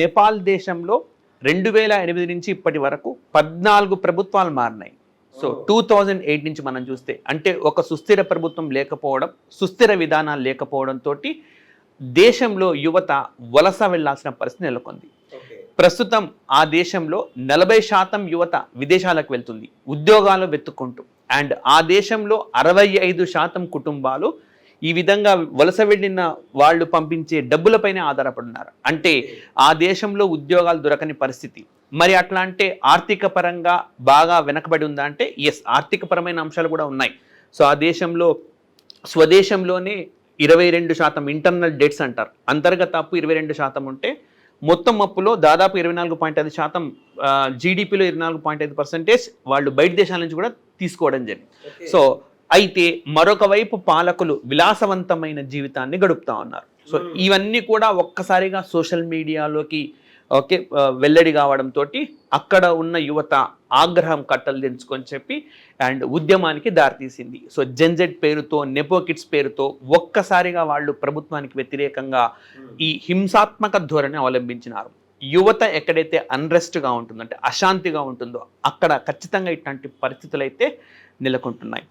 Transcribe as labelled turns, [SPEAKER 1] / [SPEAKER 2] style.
[SPEAKER 1] నేపాల్ దేశంలో రెండు వేల ఎనిమిది నుంచి ఇప్పటి వరకు పద్నాలుగు ప్రభుత్వాలు మారినాయి. సో టూ థౌజండ్ ఎయిట్ నుంచి మనం చూస్తే అంటే ఒక సుస్థిర ప్రభుత్వం లేకపోవడం సుస్థిర విధానాలు లేకపోవడంతో దేశంలో యువత వలస వెళ్ళాల్సిన పరిస్థితి నెలకొంది. ప్రస్తుతం ఆ దేశంలో నలభై శాతం యువత విదేశాలకు వెళ్తుంది ఉద్యోగాలు వెతుక్కుంటూ. అండ్ ఆ దేశంలో అరవై ఐదు శాతం కుటుంబాలు ఈ విధంగా వలస వెళ్ళిన వాళ్ళు పంపించే డబ్బులపైనే ఆధారపడున్నారు. అంటే ఆ దేశంలో ఉద్యోగాలు దొరకని పరిస్థితి. మరి అట్లా అంటే ఆర్థిక పరంగా బాగా వెనకబడి ఉందా అంటే ఎస్ ఆర్థిక పరమైన అంశాలు కూడా ఉన్నాయి. సో ఆ దేశంలో స్వదేశంలోనే ఇరవై రెండు శాతం ఇంటర్నల్ డెట్స్ అంటారు. అంతర్గత అప్పు ఇరవై రెండు శాతం ఉంటే మొత్తం అప్పులో దాదాపు ఇరవై నాలుగు పాయింట్ ఐదు శాతం జీడిపిలో ఇరవై నాలుగు పాయింట్ ఐదు పర్సెంటేజ్ వాళ్ళు బయట దేశాల నుంచి కూడా తీసుకోవడం జరిగింది. సో అయితే మరొక వైపు పాలకులు విలాసవంతమైన జీవితాన్ని గడుపుతా ఉన్నారు. సో ఇవన్నీ కూడా ఒక్కసారిగా సోషల్ మీడియాలోకి ఓకే వెల్లడి కావడంతో అక్కడ ఉన్న యువత ఆగ్రహం కట్టలు దించుకొని చెప్పి అండ్ ఉద్యమానికి దారితీసింది. సో జెన్జెడ్ పేరుతో నెపో కిడ్స్ పేరుతో ఒక్కసారిగా వాళ్ళు ప్రభుత్వానికి వ్యతిరేకంగా ఈ హింసాత్మక ధోరణి అవలంబించినారు. యువత ఎక్కడైతే అన్రెస్ట్గా ఉంటుందో అంటే అశాంతిగా ఉంటుందో అక్కడ ఖచ్చితంగా ఇట్లాంటి పరిస్థితులు అయితే నెలకొంటున్నాయి.